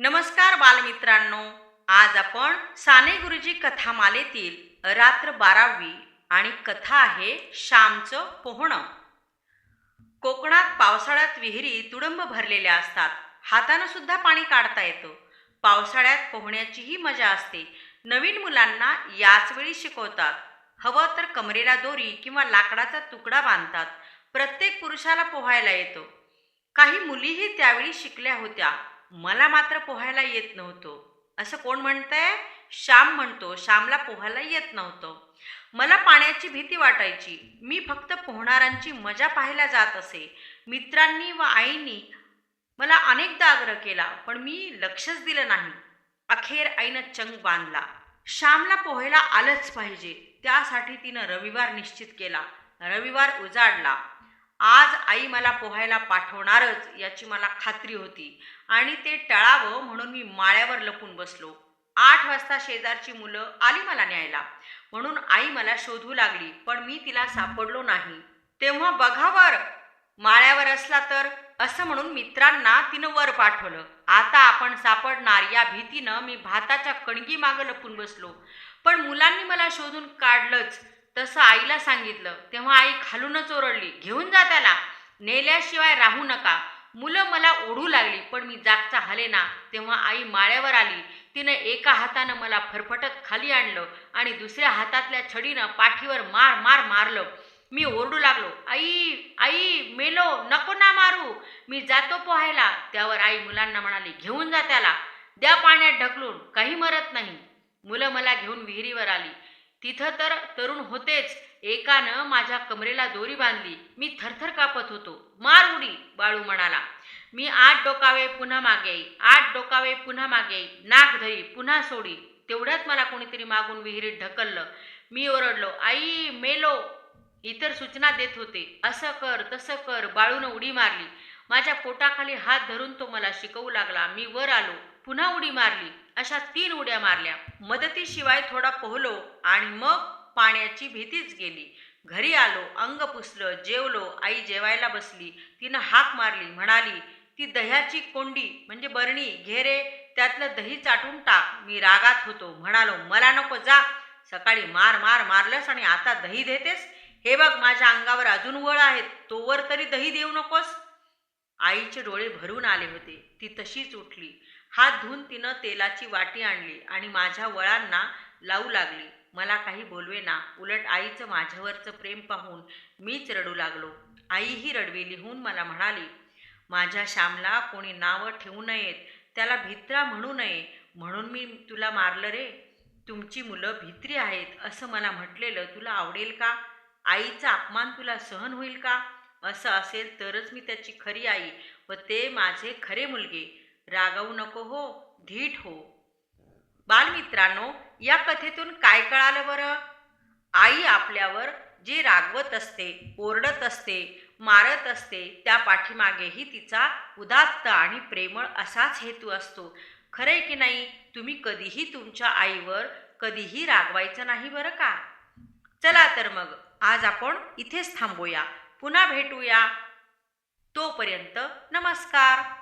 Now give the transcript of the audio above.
नमस्कार बालमित्रांनो. आज आपण साने गुरुजी कथामालेतील रात्र बारावी आणि कथा आहे श्यामचं पोहणं. कोकणात पावसाळ्यात विहिरी तुडंब भरलेल्या असतात. हातानं सुद्धा पाणी काढता येतं. पावसाळ्यात पोहण्याचीही मजा असते. नवीन मुलांना याच वेळी शिकवतात. हवं तर कमरेला दोरी किंवा लाकडाचा तुकडा बांधतात. प्रत्येक पुरुषाला पोहायला येतो. काही मुलीही त्यावेळी शिकल्या होत्या. मला मात्र पोहायला येत नव्हतो. असं कोण म्हणतंय? श्याम म्हणतो. श्यामला पोहायला येत नव्हतं. मला पाण्याची भीती वाटायची. मी फक्त पोहणाऱ्यांची मजा पाहायला जात असे. मित्रांनी व आईनी मला अनेकदा आग्रह केला पण मी लक्षच दिलं नाही. अखेर आईनं चंग बांधला. श्यामला पोहायला आलंच पाहिजे. त्यासाठी तिनं रविवार निश्चित केला. रविवार उजाडला. आज आई मला पोहायला पाठवणारच याची मला खात्री होती. आणि ते टळावं म्हणून मी माळ्यावर लपून बसलो. आठ वाजता शेजारची मुलं आली मला न्यायला. म्हणून आई मला शोधू लागली पण मी तिला सापडलो नाही. तेव्हा बघावर माळ्यावर असला तर असं म्हणून मित्रांना तिनं वर पाठवलं. आता आपण सापडणार या भीतीनं मी भाताच्या कणगी मागं लपून बसलो. पण मुलांनी मला शोधून काढलंच. तसं आईला सांगितलं. तेव्हा आई खालूनच ओरडली घेऊन जा त्याला. नेल्याशिवाय राहू नका. मुलं मला ओढू लागली पण मी जागचा हलेना तेव्हा आई माळ्यावर आली. तिनं एका हातानं मला फरफटत खाली आणलं आणि दुसऱ्या हातातल्या छडीनं पाठीवर मार मार मारलं. मी ओरडू लागलो आई आई मेलो नको ना मारू. मी जातो पोहायला. त्यावर आई मुलांना म्हणाली घेऊन जा त्याला. द्या पाण्यात ढकलून काही मरत नाही. मुलं मला घेऊन विहिरीवर आली. तिथं तर तरुण होतेच. एकानं माझ्या कमरेला दोरी बांधली. मी थरथर कापत होतो. मार उडी बाळू म्हणाला. मी आठ डोकावे पुन्हा मागे आठ डोकावे पुन्हा मागे नाक धरी पुन्हा सोडी. तेवढ्यात मला कोणीतरी मागून विहिरीत ढकललं. मी ओरडलो आई मेलो. इतर सूचना देत होते. असं कर तसं कर बाळूनं उडी मारली. माझ्या पोटाखाली हात धरून तो मला शिकवू लागला. मी वर आलो. पुन्हा उडी मारली. अशा तीन उड्या मारल्या. मदतीशिवाय थोडा पोहलो आणि मग पाण्याची भीतीच गेली. घरी आलो अंग पुसलं जेवलो आई जेवायला बसली तिनं हाक मारली म्हणाली ती दह्याची कोंडी म्हणजे बरणी घेरे त्यातलं दही चाटून टाक मी रागात होतो. म्हणालो मला नको जा. सकाळी मार मार मारलंस आणि आता दही देतेस? हे बघ माझ्या अंगावर अजून वळ आहेत. तोवर तरी दही देऊ नकोस? आईचे डोळे भरून आले होते. ती तशीच उठली. हात धुवून तिनं तेलाची वाटी आणली आणि माझ्या वळांना लावू लागली. मला काही बोलवेना उलट आईचं माझ्यावरचं प्रेम पाहून मीच रडू लागलो. आईही रडवी लिहून मला म्हणाली माझ्या श्यामला कोणी नावं ठेवू नयेत त्याला भित्रा म्हणू नये म्हणून मी तुला मारलं रे. तुमची मुलं भित्री आहेत असं मला म्हटलेलं तुला आवडेल का? आईचा अपमान तुला सहन होईल का? असं असेल तरच मी त्याची खरी आई व ते माझे खरे मुलगे. रागवू नको हो धीट हो. बालमित्रांनो या कथेतून काय कळालं बरं? आई आपल्यावर जे रागवत असते ओरडत असते मारत असते त्या पाठीमागेही तिचा उदात्त आणि प्रेमळ असाच हेतू असतो. खरंय की नाही? तुम्ही कधीही तुमच्या आईवर कधीही रागवायचं नाही बरं का? चला तर मग आज आपण इथेच थांबूया. पुन्हा भेटूया. तोपर्यंत नमस्कार.